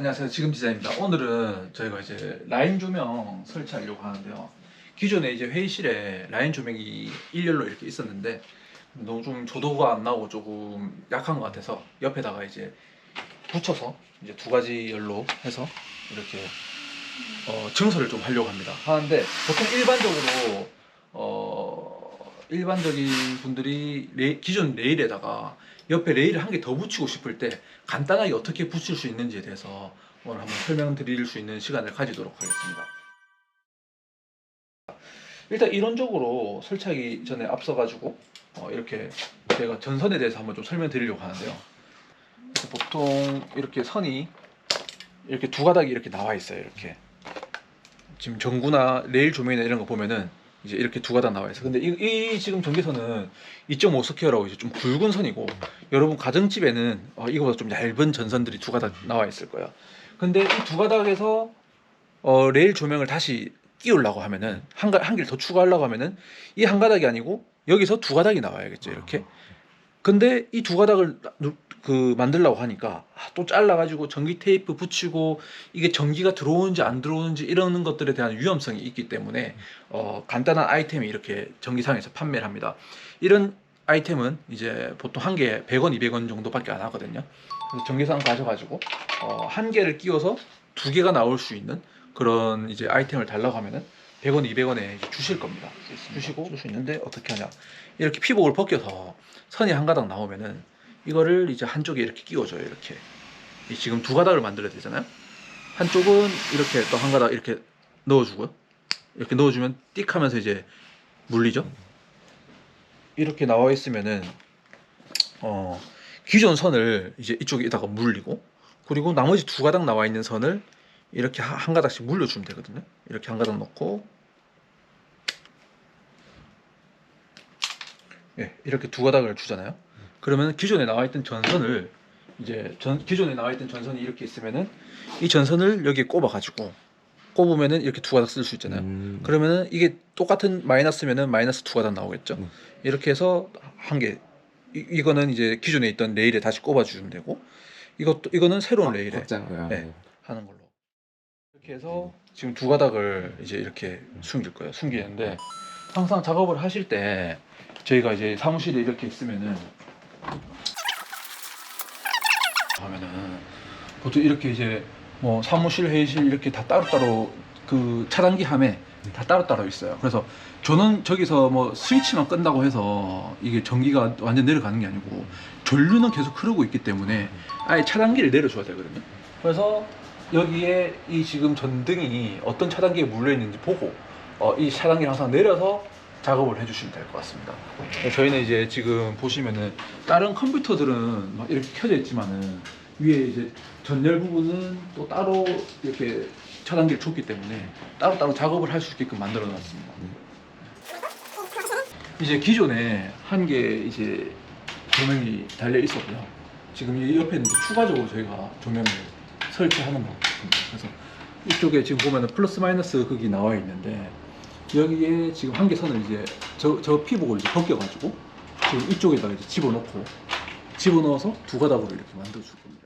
안녕하세요. 지금 디자인입니다. 오늘은 저희가 이제 라인 조명 설치하려고 하는데요. 기존에 이제 회의실에 라인 조명이 일렬로 이렇게 있었는데 너무 좀 조도가 안 나오고 조금 약한 것 같아서 옆에다가 이제 붙여서 이제 두 가지 열로 해서 이렇게 어, 증설을 좀 하려고 합니다. 하는데 보통 일반적으로 어, 일반적인 분들이 레- 기존 레일에다가 옆에 레일을 한 개 더 붙이고 싶을 때 간단하게 어떻게 붙일 수 있는지에 대해서 오늘 한번 설명드릴 수 있는 시간을 가지도록 하겠습니다. 일단 이론적으로 설치하기 전에 앞서가지고 어, 이렇게 제가 전선에 대해서 한번 좀 설명드리려고 하는데요. 보통 이렇게 선이 이렇게 두 가닥이 이렇게 나와 있어요. 이렇게 지금 전구나 레일 조명이나 이런 거 보면은 이제 이렇게 두 가닥 나와 있어요. 근데 이, 이 지금 전기선은 2.5 스퀘어라고 이제 좀 굵은 선이고 여러분 가정집에는 어, 이거보다 좀 얇은 전선들이 두 가닥 나와 있을 거예요. 근데 이 두 가닥에서 어, 레일 조명을 다시 끼우려고 하면은 한, 가- 한 개를 더 추가하려고 하면은 이 한 가닥이 아니고 여기서 두 가닥이 나와야겠죠 이렇게. 근데 이 두 가닥을 누- 그 만들려고 하니까 아, 또 잘라가지고 전기 테이프 붙이고 이게 전기가 들어오는지 안 들어오는지 이러는 것들에 대한 위험성이 있기 때문에 어, 간단한 아이템이 이렇게 전기상에서 판매를 합니다. 이런 아이템은 이제 보통 한 개에 100원, 200원 정도밖에 안 하거든요. 그래서 전기상 가져가지고 어, 한 개를 끼워서 두 개가 나올 수 있는 그런 이제 아이템을 달라고 하면은 100원, 200원에 주실 겁니다. 주시고 줄 수 있는데 어떻게 하냐? 이렇게 피복을 벗겨서 선이 한 가닥 나오면은 이거를 이제 한쪽에 이렇게 끼워줘요. 이렇게 이 지금 두 가닥을 만들어야 되잖아요. 한쪽은 이렇게 또 한 가닥 이렇게 넣어주고요. 이렇게 넣어주면 띡 하면서 이제 물리죠. 이렇게 나와 있으면은 어 기존 선을 이제 이쪽에다가 물리고 그리고 나머지 두 가닥 나와 있는 선을 이렇게 하- 한 가닥씩 물려주면 되거든요. 이렇게 한 가닥 넣고 예, 이렇게 두 가닥을 주잖아요. 그러면 기존에 나와 있던 전선을 이제 전 기존에 나와 있던 전선이 이렇게 있으면은 이 전선을 여기에 꼽아 가지고 꼽으면은 이렇게 두 가닥 쓸 수 있잖아요. 음. 그러면은 이게 똑같은 마이너스면은 마이너스 두 가닥 나오겠죠. 음. 이렇게 해서 한 개. 이, 이거는 이제 기존에 있던 레일에 다시 꼽아 주면 되고 이것도 이거는 새로운 레일에. 네. 하는 걸로. 이렇게 해서 지금 두 가닥을 이제 이렇게 숨길 거예요. 숨기는데 항상 작업을 하실 때 저희가 이제 사무실에 이렇게 있으면은 하면은 보통 이렇게 이제 뭐 사무실 회의실 이렇게 다 따로따로 그 차단기 함에 다 따로따로 있어요. 그래서 저는 저기서 뭐 스위치만 끈다고 해서 이게 전기가 완전 내려가는 게 아니고 전류는 계속 흐르고 있기 때문에 아예 차단기를 내려줘야 되거든요. 그래서 여기에 이 지금 전등이 어떤 차단기에 물려 있는지 보고 어, 이 차단기를 항상 내려서 작업을 해주시면 될 것 같습니다. 저희는 이제 지금 보시면은 다른 컴퓨터들은 막 이렇게 켜져 있지만은 위에 이제 전열 부분은 또 따로 이렇게 차단기를 줬기 때문에 따로따로 작업을 할 수 있게끔 만들어 놨습니다. 이제 기존에 한 개 이제 조명이 달려 있었고요. 지금 이 옆에는 이제 추가적으로 저희가 조명을 설치하는 방법입니다. 그래서 이쪽에 지금 보면은 플러스 마이너스 극이 나와 있는데 여기에 지금 한개 선을 이제 저, 저 피복을 이제 벗겨가지고 지금 이쪽에다가 이제 집어넣고 집어넣어서 두 가닥으로 이렇게 만들어 줄 겁니다.